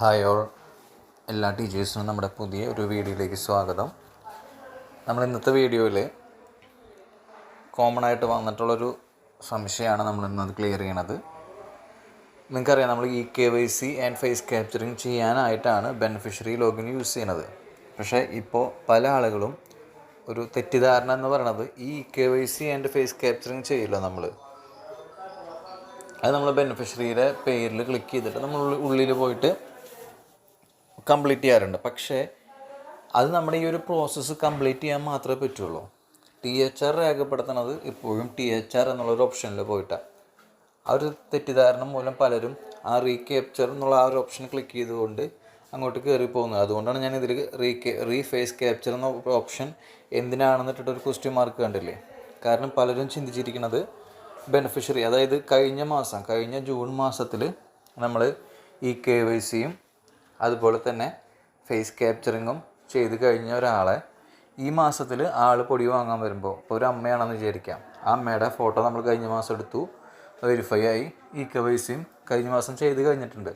Hi all. എല്ലാ ടീച്ചേഴ്സിനും നമ്മുടെ പുതിയ ഒരു വീഡിയോയിലേക്ക് സ്വാഗതം. നമ്മൾ ഇന്നത്തെ വീഡിയോയിൽ കോമൺ ആയിട്ട് വന്നിട്ടുള്ളൊരു സംശയമാണ് നമ്മൾ ഇന്നത് ക്ലിയർ ചെയ്യണത്. നിങ്ങൾക്കറിയാം നമ്മൾ e K Y C and face capturing ചെയ്യാനായിട്ടാണ് ബെനിഫിഷ്യറി ലോഗിൻ യൂസ് ചെയ്യുന്നത് പക്ഷേ ഇപ്പോൾ പല ആളുകളും ഒരു തെറ്റിദ്ധാരണ എന്ന് പറയണത് ഈ e K Y C and face capturing ചെയ്യില്ല നമ്മൾ. അത് നമ്മൾ ബെനിഫിഷ്യറിയുടെ പേരിൽ ക്ലിക്ക് ചെയ്തിട്ട് നമ്മൾ ഉള്ളിൽ പോയിട്ട് കംപ്ലീറ്റ് ചെയ്യാറുണ്ട്. പക്ഷേ അത് നമ്മുടെ ഈ ഒരു പ്രോസസ്സ് കംപ്ലീറ്റ് ചെയ്യാൻ മാത്രമേ പറ്റുള്ളൂ. ടി എച്ച് ആർ രേഖപ്പെടുത്തുന്നത് ഇപ്പോഴും ടി എച്ച് ആർ എന്നുള്ളൊരു ഓപ്ഷനിൽ പോയിട്ടാണ് ആ ഒരു തെറ്റിദ്ധാരണ മൂലം പലരും ആ റീക്യാപ്ചർ എന്നുള്ള ആ ഒരു ഓപ്ഷൻ ക്ലിക്ക് ചെയ്തുകൊണ്ട് അങ്ങോട്ട് കയറി പോകുന്നത്. അതുകൊണ്ടാണ് ഞാൻ ഇതിൽ റീ റീ ഫേസ് ക്യാപ്ചർ എന്ന ഓപ്ഷൻ എന്തിനാണെന്നിട്ടൊരു ക്വസ്റ്റ്യൻ മാർക്ക് കണ്ടില്ലേ? കാരണം പലരും ചിന്തിച്ചിരിക്കുന്നത് ബെനിഫിഷ്യറി അതായത് കഴിഞ്ഞ മാസം കഴിഞ്ഞ ജൂൺ മാസത്തിൽ നമ്മൾ ഈ കെ വൈ സിയും അതുപോലെ തന്നെ ഫേസ് ക്യാപ്ചറിങ്ങും ചെയ്ത് കഴിഞ്ഞ ഒരാളെ ഈ മാസത്തിൽ ആൾ പൊടി വാങ്ങാൻ വരുമ്പോൾ ഇപ്പോൾ ഒരു അമ്മയാണെന്ന് വിചാരിക്കാം. ആ അമ്മയുടെ ഫോട്ടോ നമ്മൾ കഴിഞ്ഞ മാസം എടുത്തു. വെരിഫൈ ആയി. ഈ കെ വൈ സിയും കഴിഞ്ഞ മാസം ചെയ്ത് കഴിഞ്ഞിട്ടുണ്ട്.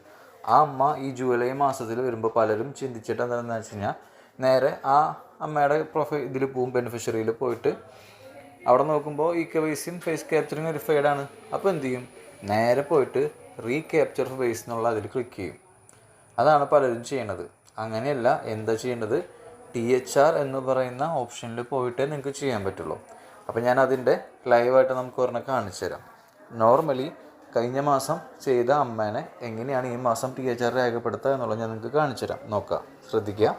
ആ അമ്മ ഈ ജൂലൈ മാസത്തിൽ വരുമ്പോൾ പലരും ചിന്തിച്ചിട്ട് എന്താണെന്ന് വെച്ച് കഴിഞ്ഞാൽ നേരെ ആ അമ്മയുടെ പ്രൊഫൈ ഇതിൽ പോവും ബെനിഫിഷ്യറിയിൽ പോയിട്ട് അവിടെ നോക്കുമ്പോൾ ഈ കെ വൈ സിയും ഫേസ് ക്യാപ്ചറിങ് വെരിഫൈഡ് ആണ്. അപ്പോൾ എന്ത് ചെയ്യും? നേരെ പോയിട്ട് റീ ക്യാപ്ചർ ഫേസ് എന്നുള്ള അതിൽ ക്ലിക്ക് ചെയ്യും. അതാണ് പലരും ചെയ്യണത്. അങ്ങനെയല്ല എന്താ ചെയ്യേണ്ടത് ടി എച്ച് ആർ എന്ന് പറയുന്ന ഓപ്ഷനിൽ പോയിട്ടേ നിങ്ങൾക്ക് ചെയ്യാൻ പറ്റുള്ളൂ. അപ്പോൾ ഞാൻ അതിന്റെ ലൈവായിട്ട് നമുക്ക് ഒരെണ്ണം കാണിച്ചു തരാം. നോർമലി കഴിഞ്ഞ മാസം ചെയ്ത അമ്മേനെ എങ്ങനെയാണ് ഈ മാസം ടി എച്ച് ആർ രേഖപ്പെടുത്തുക എന്നുള്ളത് ഞാൻ നിങ്ങൾക്ക് കാണിച്ചു തരാം. നോക്കാം. ശ്രദ്ധിക്കുക.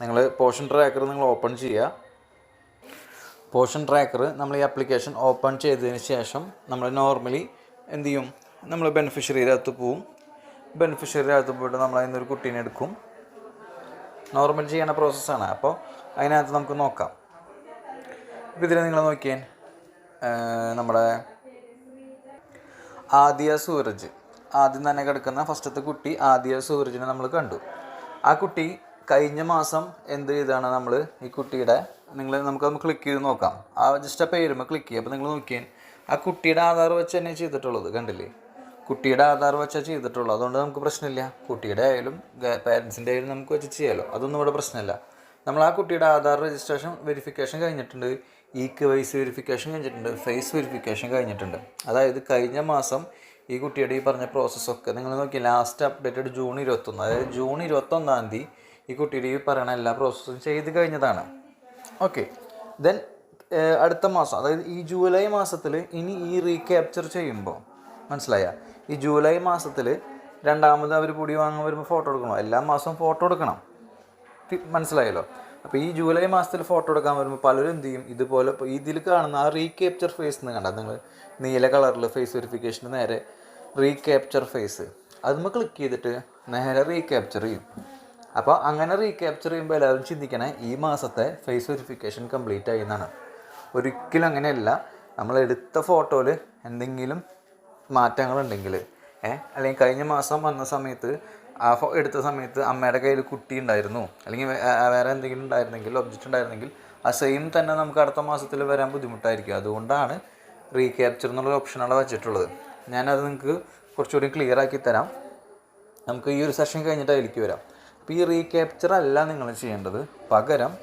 നിങ്ങൾ പോർഷൻ ട്രാക്കർ നിങ്ങൾ ഓപ്പൺ ചെയ്യുക. പോർഷൻ ട്രാക്കർ നമ്മൾ ഈ ആപ്ലിക്കേഷൻ ഓപ്പൺ ചെയ്തതിന് ശേഷം നമ്മൾ നോർമലി എന്ത് ചെയ്യും? നമ്മൾ ബെനിഫിഷ്യറിയുടെ അകത്ത് പോവും. ബെനിഫിഷ്യറിയുടെ അകത്ത് പോയിട്ട് നമ്മൾ അതിൽ നിന്നൊരു കുട്ടീനെ എടുക്കും. നോർമൽ ചെയ്യണ പ്രോസസ്സാണ് അപ്പോൾ അതിനകത്ത് നമുക്ക് നോക്കാം. ഇപ്പോൾ ഇതിൽ നിങ്ങൾ നോക്കിയാൽ നമ്മുടെ ആദിയ സൂരജ്. ആദ്യം തന്നെ കിടക്കുന്ന ഫസ്റ്റത്തെ കുട്ടി ആദിയ സൂരജിനെ നമ്മൾ കണ്ടു. ആ കുട്ടി കഴിഞ്ഞ മാസം എന്ത് ചെയ്താണ് നമ്മൾ ഈ കുട്ടിയുടെ നിങ്ങൾ നമുക്ക് ക്ലിക്ക് ചെയ്ത് നോക്കാം. ആ ജസ്റ്റ് ആ പേരുമ്പോൾ ക്ലിക്ക് ചെയ്യുക അപ്പോൾ നിങ്ങൾ നോക്കിയാൽ ആ കുട്ടിയുടെ ആധാർ വെച്ച് തന്നെ ചെയ്തിട്ടുള്ളത് കണ്ടില്ലേ? കുട്ടിയുടെ ആധാർ വെച്ചാൽ ചെയ്തിട്ടുള്ളൂ അതുകൊണ്ട് നമുക്ക് പ്രശ്നമില്ല. കുട്ടിയുടെ ആയാലും പാരൻസിന്റെ ആയാലും നമുക്ക് വെച്ച് ചെയ്യാമല്ലോ അതൊന്നും ഇവിടെ പ്രശ്നമില്ല. നമ്മൾ ആ കുട്ടിയുടെ ആധാർ രജിസ്ട്രേഷൻ വെരിഫിക്കേഷൻ കഴിഞ്ഞിട്ടുണ്ട്. ഇ കെ വൈസ് വെരിഫിക്കേഷൻ കഴിഞ്ഞിട്ടുണ്ട്. ഫേസ് വെരിഫിക്കേഷൻ കഴിഞ്ഞിട്ടുണ്ട്. അതായത് കഴിഞ്ഞ മാസം ഈ കുട്ടിയുടെ ഈ പറഞ്ഞ പ്രോസസ്സൊക്കെ നിങ്ങൾ നോക്കി ലാസ്റ്റ് അപ്ഡേറ്റഡ് ജൂൺ ഇരുപത്തൊന്ന്. അതായത് ജൂൺ ഇരുപത്തൊന്നാം തീയതി ഈ കുട്ടിയുടെ ഈ പറയുന്ന എല്ലാ പ്രോസസ്സും ചെയ്ത് കഴിഞ്ഞതാണ്. ഓക്കെ ദെൻ അടുത്ത മാസം അതായത് ഈ ജൂലൈ മാസത്തിൽ ഇനി ഈ റീക്യാപ്ചർ ചെയ്യുമ്പോൾ മനസ്സിലായ? ഈ ജൂലൈ മാസത്തിൽ രണ്ടാമത് അവർ പൊടി വാങ്ങാൻ വരുമ്പോൾ ഫോട്ടോ എടുക്കണം? എല്ലാ മാസവും ഫോട്ടോ എടുക്കണം. മനസ്സിലായല്ലോ? അപ്പോൾ ഈ ജൂലൈ മാസത്തിൽ ഫോട്ടോ എടുക്കാൻ വരുമ്പോൾ പലരും എന്ത് ചെയ്യും? ഇതുപോലെ ഇതിൽ കാണുന്ന ആ റീക്യാപ്ചർ ഫേസ് എന്ന് കണ്ടാൽ നിങ്ങൾ നീല കളറിൽ ഫേസ് വെരിഫിക്കേഷന് നേരെ റീക്യാപ്ചർ ഫേസ് അത് നമ്മൾ ക്ലിക്ക് ചെയ്തിട്ട് നേരെ റീക്യാപ്ചർ ചെയ്യും. അപ്പോൾ അങ്ങനെ റീക്യാപ്ചർ ചെയ്യുമ്പോൾ എല്ലാവരും ചിന്തിക്കണേ ഈ മാസത്തെ ഫേസ് വെരിഫിക്കേഷൻ കംപ്ലീറ്റ് ആയി എന്നാണ്. ഒരിക്കലും അങ്ങനെയല്ല. നമ്മൾ എടുത്ത ഫോട്ടോയിൽ എന്തെങ്കിലും മാറ്റങ്ങളുണ്ടെങ്കിൽ ഏ അല്ലെങ്കിൽ കഴിഞ്ഞ മാസം വന്ന സമയത്ത് ആ ഫോ എടുത്ത സമയത്ത് അമ്മയുടെ കയ്യിൽ കുട്ടി ഉണ്ടായിരുന്നു. അല്ലെങ്കിൽ വേറെ എന്തെങ്കിലും ഉണ്ടായിരുന്നെങ്കിൽ ഒബ്ജക്റ്റ് ഉണ്ടായിരുന്നെങ്കിൽ ആ സെയിം തന്നെ നമുക്ക് അടുത്ത മാസത്തിൽ വരാൻ ബുദ്ധിമുട്ടായിരിക്കും. അതുകൊണ്ടാണ് റീക്യാപ്ചർ എന്നുള്ള ഓപ്ഷൻ വെച്ചിട്ടുള്ളത്. ഞാനത് നിങ്ങൾക്ക് കുറച്ചുകൂടി ക്ലിയർ ആക്കി തരാം. നമുക്ക് ഈ ഒരു സെഷൻ കഴിഞ്ഞിട്ട് അതിലേക്ക് വരാം. അപ്പോൾ ഈ റീക്യാപ്ചർ അല്ല നിങ്ങൾ ചെയ്യേണ്ടത്. പകരം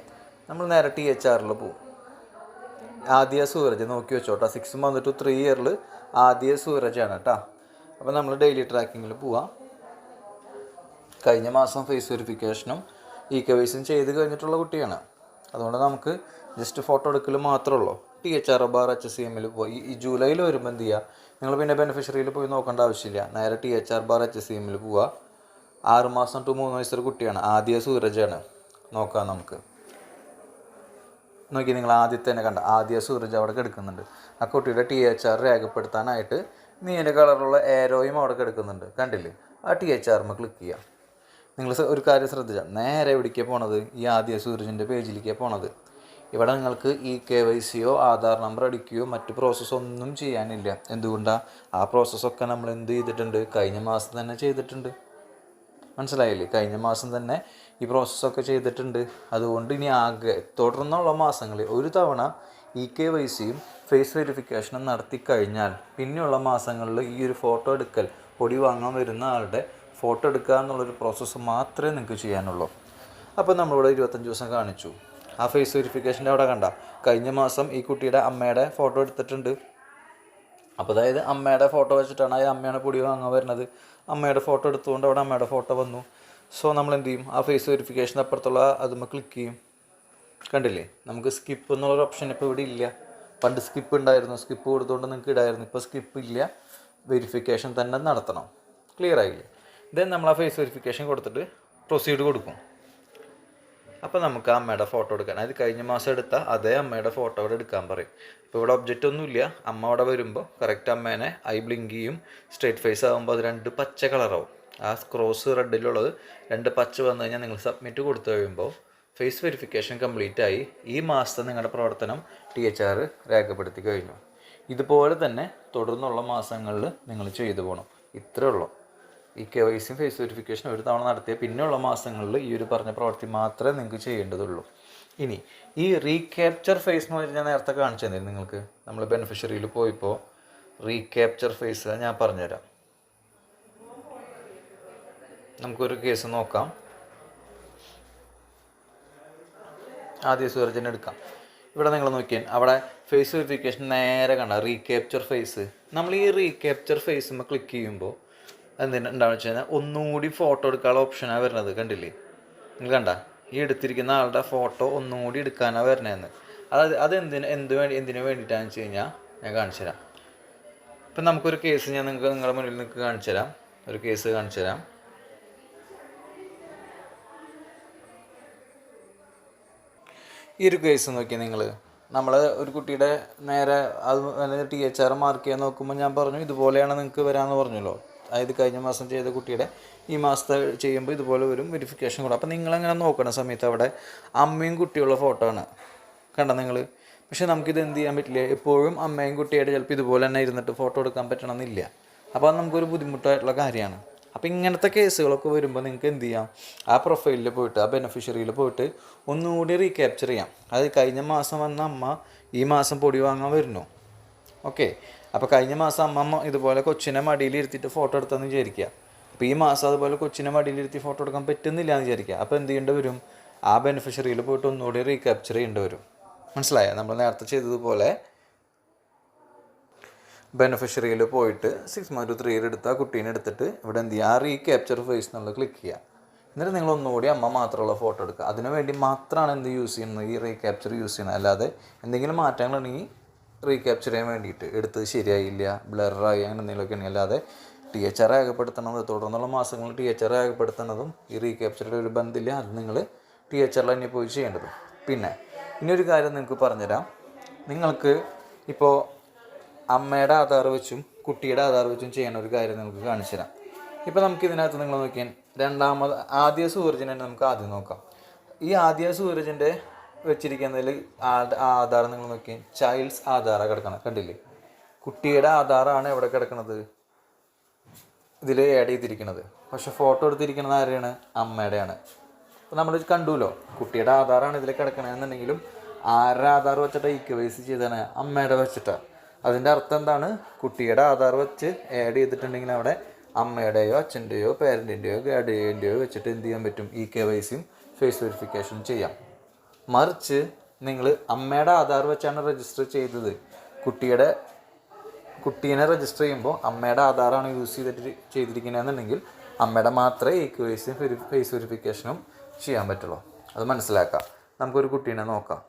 നമ്മൾ നേരെ ടി എച്ച് ആറിൽ പോകും. ആദ്യ സൂരജ് നോക്കി വെച്ചോട്ടോ. സിക്സ് മന്ത് ടു ത്രീ ഇയറിൽ ആദ്യ സൂരജാണ് കേട്ടോ അപ്പോൾ നമ്മൾ ഡെയിലി ട്രാക്കിങ്ങിൽ പോവാം. കഴിഞ്ഞ മാസം ഫേസ് വെരിഫിക്കേഷനും ഇ കെ വൈസും ചെയ്ത് കഴിഞ്ഞിട്ടുള്ള കുട്ടിയാണ്. അതുകൊണ്ട് നമുക്ക് ജസ്റ്റ് ഫോട്ടോ എടുക്കൽ മാത്രമേ ഉള്ളൂ T H R bar H C എമ്മിൽ പോയി ഈ ജൂലൈയിൽ വരുമ്പോൾ എന്ത് ചെയ്യുക നിങ്ങൾ പിന്നെ ബെനിഫിഷ്യറിയിൽ പോയി നോക്കേണ്ട ആവശ്യമില്ല. നേരെ T H R bar H C എമ്മിൽ പോവുക ആറുമാസം ടു മൂന്ന് വയസ്സൊരു കുട്ടിയാണ്. ആദ്യ സൂരജാണ്. നോക്കാം നമുക്ക്. നോക്കി നിങ്ങൾ ആദ്യത്തെ തന്നെ കണ്ട. ആദ്യ സൂരജ് അവിടെ കിടക്കുന്നുണ്ട്. ആ കുട്ടിയുടെ ടി എച്ച് ആർ രേഖപ്പെടുത്താനായിട്ട് നീല കളറുള്ള ഏരോയും അവിടെ കിടക്കുന്നുണ്ട്. കണ്ടില്ലേ? ആ ടി എച്ച് ആറിന് ക്ലിക്ക് ചെയ്യാം. നിങ്ങൾ ഒരു കാര്യം ശ്രദ്ധിച്ചാൽ നേരെ എവിടേക്കാണ് പോണത്? ഈ ആദ്യ സൂരജിന്റെ പേജിലേക്കാണ് പോണത്. ഇവിടെ നിങ്ങൾക്ക് ഈ കെ വൈ സിയോ ആധാർ നമ്പർ അടിക്കുകയോ മറ്റ് പ്രോസസ്സ് ഒന്നും ചെയ്യാനില്ല. എന്തുകൊണ്ടാണ് ആ പ്രോസസ്സൊക്കെ നമ്മൾ എന്ത് ചെയ്തിട്ടുണ്ട്? കഴിഞ്ഞ മാസം തന്നെ ചെയ്തിട്ടുണ്ട്. മനസ്സിലായില്ലേ? കഴിഞ്ഞ മാസം തന്നെ ഈ പ്രോസസ്സൊക്കെ ചെയ്തിട്ടുണ്ട്. അതുകൊണ്ട് ഇനി ആകെ തുടർന്നുള്ള മാസങ്ങളിൽ ഒരു തവണ ഇ കെ വൈ സിയും ഫേസ് വെരിഫിക്കേഷനും നടത്തി കഴിഞ്ഞാൽ പിന്നെയുള്ള മാസങ്ങളിൽ ഈ ഒരു ഫോട്ടോ എടുക്കൽ പൊടി വാങ്ങാൻ വരുന്ന ആളുടെ ഫോട്ടോ എടുക്കുക എന്നുള്ളൊരു പ്രോസസ്സ് മാത്രമേ നിങ്ങൾക്ക് ചെയ്യാനുള്ളൂ. അപ്പോൾ നമ്മളിവിടെ ഇരുപത്തഞ്ച് ദിവസം കാണിച്ചു. ആ ഫേസ് വെരിഫിക്കേഷന്റെ അവിടെ കണ്ട കഴിഞ്ഞ മാസം ഈ കുട്ടിയുടെ അമ്മയുടെ ഫോട്ടോ എടുത്തിട്ടുണ്ട്. അപ്പോൾ അതായത് അമ്മയുടെ ഫോട്ടോ വെച്ചിട്ടാണ് ആ അമ്മയാണ് പൊടി വാങ്ങാൻ വരുന്നത്. അമ്മയുടെ ഫോട്ടോ എടുത്തുകൊണ്ട് അവിടെ അമ്മയുടെ ഫോട്ടോ വന്നു. സോ നമ്മൾ എന്ത് ചെയ്യും? ആ ഫേസ് വെരിഫിക്കേഷൻ അപ്പുറത്തുള്ള അത് നമ്മൾ ക്ലിക്ക് ചെയ്യും. കണ്ടില്ലേ? നമുക്ക് സ്കിപ്പ് എന്നുള്ളൊരു ഓപ്ഷൻ ഇപ്പോൾ ഇവിടെ ഇല്ല. പണ്ട് സ്കിപ്പ് ഉണ്ടായിരുന്നു. സ്കിപ്പ് കൊടുത്തുകൊണ്ട് നിങ്ങൾക്ക് ഇടായിരുന്നു. ഇപ്പോൾ സ്കിപ്പ് ഇല്ല. വെരിഫിക്കേഷൻ തന്നെ നടത്തണം. ക്ലിയർ ആയില്ലേ? ദെൻ നമ്മൾ ആ ഫേസ് വെരിഫിക്കേഷൻ കൊടുത്തിട്ട് പ്രൊസീഡ് കൊടുക്കും. അപ്പോൾ നമുക്ക് ആ അമ്മയുടെ ഫോട്ടോ എടുക്കാൻ അതായത് കഴിഞ്ഞ മാസം എടുത്ത അതേ അമ്മയുടെ ഫോട്ടോ അവിടെ എടുക്കാൻ പറയും. ഇപ്പോൾ ഇവിടെ ഒബ്ജക്റ്റ് ഒന്നുമില്ല അമ്മ അവിടെ വരുമ്പോൾ കറക്റ്റ് അമ്മേനെ ഐ ബ്ലിങ്ക് ചെയ്യും. സ്ട്രേറ്റ് ഫേസ് ആകുമ്പോൾ അത് രണ്ട് പച്ച കളറാവും ആ ക്രോസ് റെഡിലുള്ളത് രണ്ട് പച്ച വന്നു കഴിഞ്ഞാൽ നിങ്ങൾ സബ്മിറ്റ് കൊടുത്തു കഴിയുമ്പോൾ ഫേസ് വെരിഫിക്കേഷൻ കംപ്ലീറ്റ് ആയി ഈ മാസത്തെ നിങ്ങളുടെ പ്രവർത്തനം ടി എച്ച് ആർ രേഖപ്പെടുത്തി കഴിഞ്ഞു. ഇതുപോലെ തന്നെ തുടർന്നുള്ള മാസങ്ങളിൽ നിങ്ങൾ ചെയ്തു പോകണം ഇത്രേ ഉള്ളൂ. ഈ കെ വൈ സിയും ഫേസ് വെരിഫിക്കേഷൻ ഒരു തവണ നടത്തിയ പിന്നെയുള്ള മാസങ്ങളിൽ ഈ ഒരു പറഞ്ഞ പ്രവൃത്തി മാത്രമേ നിങ്ങൾക്ക് ചെയ്യേണ്ടതുള്ളൂ. ഇനി ഈ റീക്യാപ്ചർ ഫേസ് എന്ന് പറഞ്ഞാൽ ഞാൻ നേരത്തെ കാണിച്ചു തന്നിരുന്നു നിങ്ങൾക്ക്? നമ്മൾ ബെനിഫിഷ്യറിയിൽ പോയപ്പോൾ റീക്യാപ്ചർ ഫേസ് ഞാൻ പറഞ്ഞുതരാം. നമുക്കൊരു കേസ് നോക്കാം. ആദ്യ സൂരജിനെ എടുക്കാം. ഇവിടെ നിങ്ങൾ നോക്കിയാൽ അവിടെ ഫേസ് വെരിഫിക്കേഷൻ നേരെ കണ്ട റീക്യാപ്ചർ ഫേസ് നമ്മൾ ഈ റീക്യാപ്ചർ ഫേസ് ക്ലിക്ക് ചെയ്യുമ്പോൾ എന്തിനാ വെച്ച് കഴിഞ്ഞാൽ ഒന്നുകൂടി ഫോട്ടോ എടുക്കാനുള്ള ഓപ്ഷനാണ് വരുന്നത് കണ്ടില്ലേ? നിങ്ങൾ കണ്ട? ഈ എടുത്തിരിക്കുന്ന ആളുടെ ഫോട്ടോ ഒന്നുകൂടി എടുക്കാനാണ് വരണതെന്ന് അത് അത് എന്തിന് എന്ത് വേണ്ടി എന്തിനു വേണ്ടിയിട്ടാണെന്ന് വെച്ച് കഴിഞ്ഞാൽ ഞാൻ കാണിച്ചു തരാം. ഇപ്പം നമുക്കൊരു കേസ് ഞാൻ നിങ്ങൾക്ക് നിങ്ങളുടെ മുന്നിൽ നിങ്ങൾക്ക് കാണിച്ചു തരാം. ഒരു കേസ് കാണിച്ചു തരാം. ഈ ഒരു കേസ് നോക്കി നിങ്ങൾ. നമ്മൾ ഒരു കുട്ടിയുടെ നേരെ അത് ടി എച്ച് ആർ മാർക്ക് ചെയ്യാൻ നോക്കുമ്പോൾ ഞാൻ പറഞ്ഞു ഇതുപോലെയാണ് നിങ്ങൾക്ക് വരാമെന്ന് പറഞ്ഞല്ലോ. അതായത് കഴിഞ്ഞ മാസം ചെയ്ത കുട്ടിയുടെ ഈ മാസത്തെ ചെയ്യുമ്പോൾ ഇതുപോലെ വരും വെരിഫിക്കേഷൻ കൂടെ. അപ്പോൾ നിങ്ങളങ്ങനെ നോക്കണ സമയത്ത് അവിടെ അമ്മയും കുട്ടിയുള്ള ഫോട്ടോ ആണ്. കണ്ട നിങ്ങൾ പക്ഷേ നമുക്കിത് എന്ത് ചെയ്യാൻ പറ്റില്ല. എപ്പോഴും അമ്മയും കുട്ടിയായിട്ട് ചിലപ്പോൾ ഇതുപോലെ തന്നെ ഇരുന്നിട്ട് ഫോട്ടോ എടുക്കാൻ പറ്റണമെന്നില്ല. അപ്പോൾ അത് നമുക്കൊരു ബുദ്ധിമുട്ടായിട്ടുള്ള കാര്യമാണ്. അപ്പോൾ ഇങ്ങനത്തെ കേസുകളൊക്കെ വരുമ്പോൾ നിങ്ങൾക്ക് എന്ത് ചെയ്യാം? ആ പ്രൊഫൈലിൽ പോയിട്ട് ആ ബെനിഫിഷ്യറിയിൽ പോയിട്ട് ഒന്നുകൂടി റീക്യാപ്ചർ ചെയ്യാം. അത് കഴിഞ്ഞ മാസം വന്ന അമ്മ ഈ മാസം പൊടി വാങ്ങാൻ വരുന്നു. ഓക്കെ അപ്പോൾ കഴിഞ്ഞ മാസം അമ്മമ്മ ഇതുപോലെ കൊച്ചിനെ മടിയിലിരുത്തിയിട്ട് ഫോട്ടോ എടുത്തെന്ന് വിചാരിക്കുക. അപ്പോൾ ഈ മാസം അതുപോലെ കൊച്ചിനെ മടിയിലിരുത്തി ഫോട്ടോ എടുക്കാൻ പറ്റുന്നില്ല എന്ന് വിചാരിക്കുക. അപ്പോൾ എന്ത് ചെയ്യേണ്ടി വരും? ആ ബെനിഫിഷ്യറിയിൽ പോയിട്ട് ഒന്നുകൂടി റീക്യാപ്ചർ ചെയ്യേണ്ടി വരും. മനസ്സിലായോ? നമ്മൾ നേരത്തെ ചെയ്തതുപോലെ ബെനിഫിഷ്യറിയിൽ പോയിട്ട് സിക്സ് മന്ത് ത്രീയിൽ എടുത്ത് ആ കുട്ടീനെ എടുത്തിട്ട് ഇവിടെ എന്ത് ചെയ്യുക? ആ റീക്യാപ്ചർ ഫേസ് എന്നുള്ളത് ക്ലിക്ക് ചെയ്യുക. എന്നിട്ട് നിങ്ങൾ ഒന്നുകൂടി അമ്മ മാത്രമുള്ള ഫോട്ടോ എടുക്കുക. അതിനുവേണ്ടി മാത്രമാണ് എന്ത് യൂസ് ചെയ്യുന്നത്? ഈ റീക്യാപ്ചർ യൂസ് ചെയ്യുന്നത്. അല്ലാതെ എന്തെങ്കിലും മാറ്റങ്ങളുണ്ടെങ്കിൽ റീക്യാപ്ചർ ചെയ്യാൻ വേണ്ടിയിട്ട്. എടുത്തത് ശരിയായില്ല ബ്ലറായി അങ്ങനെ എന്തെങ്കിലുമൊക്കെ ഉണ്ടെങ്കിൽ അല്ലാതെ ടി എച്ച് ആർ രേഖപ്പെടുത്തണത് തുടർന്നുള്ള മാസങ്ങളിൽ ടി എച്ച് ആർ രേഖപ്പെടുത്തുന്നതും ഈ റീക്യാപ്ചറുടെ ഒരു ബന്ധമില്ല. അത് നിങ്ങൾ ടി എച്ച് ആറിൽ തന്നെ പോയി ചെയ്യേണ്ടത്. പിന്നെ ഇനി ഒരു കാര്യം നിങ്ങൾക്ക് പറഞ്ഞുതരാം. നിങ്ങൾക്ക് ഇപ്പോൾ അമ്മയുടെ ആധാർ വെച്ചും കുട്ടിയുടെ ആധാർ വെച്ചും ചെയ്യണ ഒരു കാര്യം നിങ്ങൾക്ക് കാണിച്ചു തരാം ഇപ്പോൾ നമുക്ക് ഇതിനകത്ത് നിങ്ങൾ നോക്കിയാൽ രണ്ടാമത് ആദ്യ സൂരജിനെ നമുക്ക് ആദ്യം നോക്കാം. ഈ ആദ്യ സൂരജിന്റെ വെച്ചിരിക്കുന്നതിൽ ആധാർ നിങ്ങൾ നോക്കി. ചൈൽഡ്സ് ആധാറാണ് കിടക്കണം കണ്ടില്ലേ? കുട്ടിയുടെ ആധാറാണ് എവിടെ കിടക്കുന്നത് ഇതിൽ ആഡ് ചെയ്തിരിക്കുന്നത് പക്ഷെ ഫോട്ടോ എടുത്തിരിക്കുന്നത് ആരെയാണ്? അമ്മയുടെയാണ്. അപ്പോൾ നമ്മൾ കണ്ടുല്ലോ കുട്ടിയുടെ ആധാറാണ് ഇതിൽ കിടക്കണമെന്നുണ്ടെങ്കിലും ആരുടെ ആധാർ വെച്ചിട്ട് ഈക്വൈസ് ചെയ്താണ് അമ്മയുടെ വെച്ചിട്ടാണ് അതിന്റെ അർത്ഥം എന്താണ്? കുട്ടിയുടെ ആധാർ വെച്ച് ആഡ് ചെയ്തിട്ടുണ്ടെങ്കിൽ അവിടെ അമ്മയുടെയോ അച്ഛന്റെയോ പേരന്റിന്റെയോ ഗാർഡിയന്റെയോ വെച്ചിട്ട് എന്ത് ചെയ്യാൻ പറ്റും? ഇ കെ വൈ സിയും ഫേസ് വെരിഫിക്കേഷൻ ചെയ്യാം. മറിച്ച് നിങ്ങൾ അമ്മയുടെ ആധാർ വെച്ചാണ് രജിസ്റ്റർ ചെയ്തത്. കുട്ടിയുടെ കുട്ടീനെ രജിസ്റ്റർ ചെയ്യുമ്പോൾ അമ്മയുടെ ആധാറാണ് യൂസ് ചെയ്തിട്ട് ചെയ്തിരിക്കുന്നതെന്നുണ്ടെങ്കിൽ അമ്മയുടെ മാത്രമേ ഈ കേസും ഫേസ് വെരിഫിക്കേഷനും ചെയ്യാൻ പറ്റുള്ളൂ. അത് മനസ്സിലാക്കാം. നമുക്കൊരു കുട്ടീനെ നോക്കാം.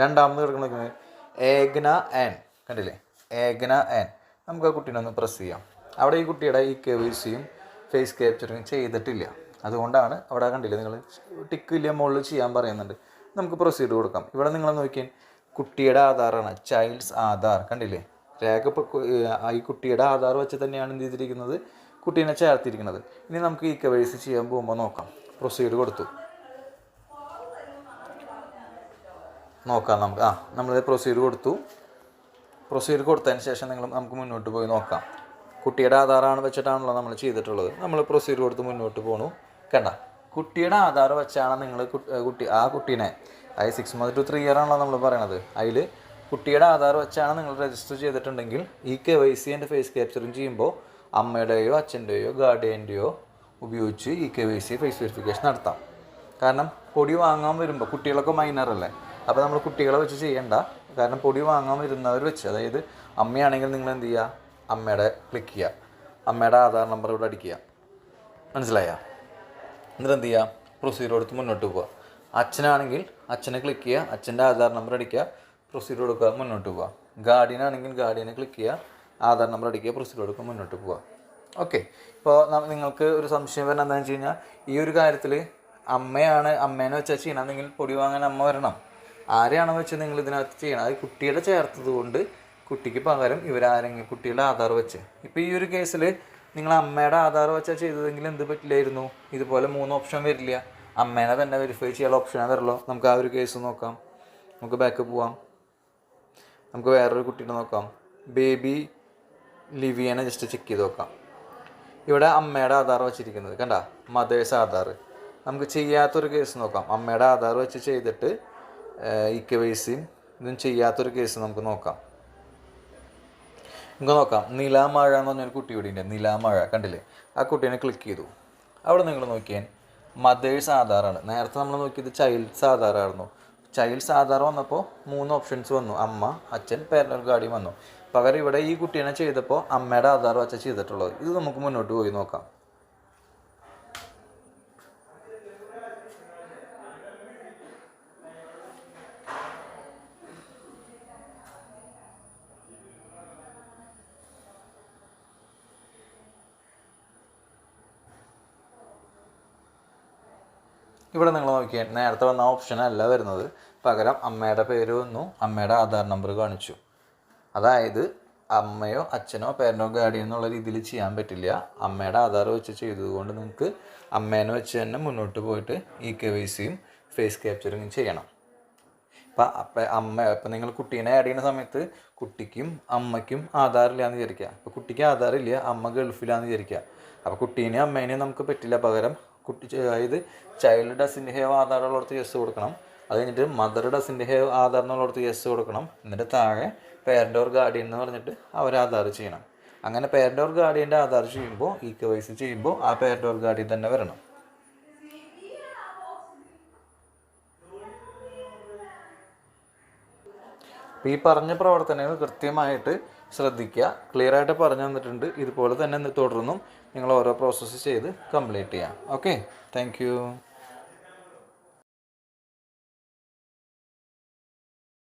രണ്ടാമത് കിടക്കുന്നത് ഏഗ്ന ആൻ കണ്ടില്ലേ? ഏഗ്ന ആൻ നമുക്ക് ആ കുട്ടീനെ ഒന്ന് പ്രസ് ചെയ്യാം. അവിടെ ഈ കുട്ടിയുടെ ഈ കെ വൈ സിയും ഫേസ് ക്യാപ്ചറിങ് ചെയ്തിട്ടില്ല. അതുകൊണ്ടാണ് അവിടെ കണ്ടില്ലേ നിങ്ങൾ ടിക്ക് ഇല്ല മുകളിൽ ചെയ്യാൻ പറയുന്നുണ്ട്. നമുക്ക് പ്രൊസീഡ് കൊടുക്കാം. ഇവിടെ നിങ്ങൾ നോക്കിയാൽ കുട്ടിയുടെ ആധാറാണ് ചൈൽഡ്സ് ആധാർ. കണ്ടില്ലേ? രേഖ ഈ കുട്ടിയുടെ ആധാർ വെച്ച് തന്നെയാണ് എന്ത് ചെയ്തിരിക്കുന്നത്? കുട്ടീനെ ചേർത്തിരിക്കുന്നത്. ഇനി നമുക്ക് ഈ കവേഴ്സ് ചെയ്യാൻ പോകുമ്പോൾ നോക്കാം. പ്രൊസീഡ് കൊടുത്തു. നോക്കാം നമുക്ക്. ആ നമ്മൾ പ്രൊസീഡ് കൊടുത്തു. പ്രൊസീഡ് കൊടുത്തതിന് ശേഷം നിങ്ങൾ നമുക്ക് മുന്നോട്ട് പോയി നോക്കാം. കുട്ടിയുടെ ആധാറാണ് വെച്ചിട്ടാണല്ലോ നമ്മൾ ചെയ്തിട്ടുള്ളത്. നമ്മൾ പ്രൊസീഡ് കൊടുത്ത് മുന്നോട്ട് പോകണു കണ്ട. കുട്ടിയുടെ ആധാർ വെച്ചാണ് നിങ്ങൾ കുട്ടി ആ കുട്ടീനെ അതായത് six month two three year ആണല്ലോ നമ്മൾ പറയണത്. അതിൽ കുട്ടിയുടെ ആധാർ വെച്ചാണ് നിങ്ങൾ രജിസ്റ്റർ ചെയ്തിട്ടുണ്ടെങ്കിൽ ഈ കെ വൈ സി എന്റെ ഫേസ് ക്യാപ്ചറിങ് ചെയ്യുമ്പോൾ അമ്മയുടെയോ അച്ഛന്റെയോ ഗാർഡിയന്റെയോ ഉപയോഗിച്ച് ഈ K Y C face verification നടത്താം. കാരണം പൊടി വാങ്ങാൻ വരുമ്പോൾ കുട്ടികളൊക്കെ മൈനറല്ലേ അപ്പോൾ നമ്മൾ കുട്ടികളെ വെച്ച് ചെയ്യേണ്ട. കാരണം പൊടി വാങ്ങാൻ വരുന്നവർ വെച്ച് അതായത് അമ്മയാണെങ്കിൽ നിങ്ങൾ എന്ത് ചെയ്യുക അമ്മയുടെ ക്ലിക്ക് ചെയ്യുക അമ്മയുടെ ആധാർ നമ്പർ ഇവിടെ അടിക്കുക. മനസ്സിലായോ? എന്നിട്ട് എന്ത് ചെയ്യുക പ്രൊസീജിയർ കൊടുത്ത് മുന്നോട്ട് പോവുക അച്ഛനാണെങ്കിൽ അച്ഛനെ ക്ലിക്ക് ചെയ്യുക അച്ഛന്റെ ആധാർ നമ്പർ അടിക്കുക പ്രൊസീജിയർ കൊടുക്കുക മുന്നോട്ട് പോവുക ഗാർഡിയൻ ആണെങ്കിൽ ഗാർഡിയനെ ക്ലിക്ക് ചെയ്യുക ആധാർ നമ്പർ അടിക്കുക പ്രൊസീജിയർ കൊടുക്കുക മുന്നോട്ട് പോവുക ഓക്കെ ഇപ്പോൾ നിങ്ങൾക്ക് ഒരു സംശയം വരുന്നത് എന്താണെന്ന് വെച്ച് കഴിഞ്ഞാൽ ഈ ഒരു കാര്യത്തിൽ അമ്മയാണ് അമ്മേനെ വെച്ചാൽ ചെയ്യണമെന്നെങ്കിൽ പൊടി വാങ്ങാൻ അമ്മ വരണം. ആരെയാണോ വെച്ച് നിങ്ങൾ ഇതിനകത്ത് ചെയ്യണം? അത് കുട്ടിയുടെ ചേർത്തത് കൊണ്ട് കുട്ടിക്ക് പകരം ഇവരാരെങ്കിലും കുട്ടിയുടെ ആധാർ വെച്ച്. ഇപ്പോൾ ഈ ഒരു കേസിൽ നിങ്ങൾ അമ്മയുടെ ആധാർ വെച്ചാൽ ചെയ്തതെങ്കിൽ എന്ത് പറ്റില്ലായിരുന്നു? ഇതുപോലെ മൂന്ന് ഓപ്ഷൻ വരില്ല. അമ്മേനെ തന്നെ വെരിഫൈ ചെയ്യാനുള്ള ഓപ്ഷനേ വരുള്ളൂ നമുക്ക് ആ ഒരു കേസ് നോക്കാം. നമുക്ക് ബാക്ക് പോവാം. നമുക്ക് വേറൊരു കുട്ടീനെ നോക്കാം. ബേബി ലിവിയനെ ജസ്റ്റ് ചെക്ക് ചെയ്ത് നോക്കാം. ഇവിടെ അമ്മയുടെ ആധാർ വെച്ചിരിക്കുന്നത് കണ്ട? മദേഴ്സ് ആധാർ. നമുക്ക് ചെയ്യാത്തൊരു കേസ് നോക്കാം. അമ്മയുടെ ആധാർ വെച്ച് ചെയ്തിട്ട് സിയും ഇതും ചെയ്യാത്തൊരു കേസ് നമുക്ക് നോക്കാം. നമുക്ക് നോക്കാം. നിലാമഴ എന്ന് പറഞ്ഞൊരു കുട്ടി ഇവിടെ ഉണ്ട്. നിലാമഴ. കണ്ടില്ലേ? ആ കുട്ടീനെ ക്ലിക്ക് ചെയ്തു. അവിടെ നിങ്ങൾ നോക്കിയാൽ മദേഴ്സ് ആധാറാണ് നേരത്തെ നമ്മൾ നോക്കിയത് ചൈൽഡ്സ് ആധാറായിരുന്നു ചൈൽഡ്സ് ആധാർ വന്നപ്പോൾ മൂന്ന് ഓപ്ഷൻസ് വന്നു. അമ്മ അച്ഛൻ പേരന്റൽ ഗാർഡിയൻ വന്നു. പകരം ഇവിടെ ഈ കുട്ടീനെ ചെയ്തപ്പോൾ അമ്മയുടെ ആധാർ വെച്ച ചെയ്തിട്ടുള്ളത്. ഇത് നമുക്ക് മുന്നോട്ട് പോയി നോക്കാം. ഇവിടെ നിങ്ങൾ നോക്കിയാൽ നേരത്തെ വന്ന ഓപ്ഷൻ അല്ല വരുന്നത്. പകരം അമ്മയുടെ പേര് വന്നു അമ്മയുടെ ആധാർ നമ്പർ കാണിച്ചു. അതായത് അമ്മയോ അച്ഛനോ പേരനോ ഗാർഡിയൻ എന്നുള്ള രീതിയിൽ ചെയ്യാൻ പറ്റില്ല. അമ്മയുടെ ആധാർ വെച്ച് ചെയ്തതുകൊണ്ട് നിങ്ങൾക്ക് അമ്മേനെ വെച്ച് തന്നെ മുന്നോട്ട് പോയിട്ട് ഇ കെ വൈ സിയും ഫേസ് ക്യാപ്ചറിങ്ങും ചെയ്യണം. ഇപ്പം അപ്പം അമ്മ ഇപ്പം നിങ്ങൾ കുട്ടീനെ ആഡ് ചെയ്യുന്ന സമയത്ത് കുട്ടിക്കും അമ്മയ്ക്കും ആധാറില്ലാന്ന് വിചാരിക്കുക. അപ്പോൾ കുട്ടിക്ക് ആധാറില്ല അമ്മ ഗൾഫിലാന്ന് വിചാരിക്കുക. അപ്പോൾ കുട്ടീനെയും അമ്മേനെയും നമുക്ക് പറ്റില്ല പകരം കുട്ടി അതായത് ചൈൽഡ് അസിൻഹേവ് ഹേവ് ആധാറുള്ളടത്ത് യെസ് കൊടുക്കണം. അത് കഴിഞ്ഞിട്ട് മദർ ഡസിന്റെ ഹേവ് ആധാർ യെസ് കൊടുക്കണം. എന്നിട്ട് താഴെ പേരന്റ് ഓർ ഗാർഡിയൻ എന്ന് പറഞ്ഞിട്ട് അവർ ആധാർ ചെയ്യണം. അങ്ങനെ പേരന്റ് ഓർ ഗാർഡിയന്റെ ആധാർ ചെയ്യുമ്പോൾ ഈ കെ വൈ സി ചെയ്യുമ്പോൾ ആ പേരന്റ് ഓർ ഗാർഡിയൻ തന്നെ വരണം. ഈ പറഞ്ഞ പ്രവർത്തനങ്ങൾ കൃത്യമായിട്ട് ശ്രദ്ധിക്കുക. ക്ലിയർ ആയിട്ട് പറഞ്ഞു തന്നിട്ടുണ്ട്. ഇതുപോലെ തന്നെ തുടർന്നും നിങ്ങൾ ഓരോ പ്രോസസ്സ് ചെയ്ത് കംപ്ലീറ്റ് ചെയ്യാം. Okay thank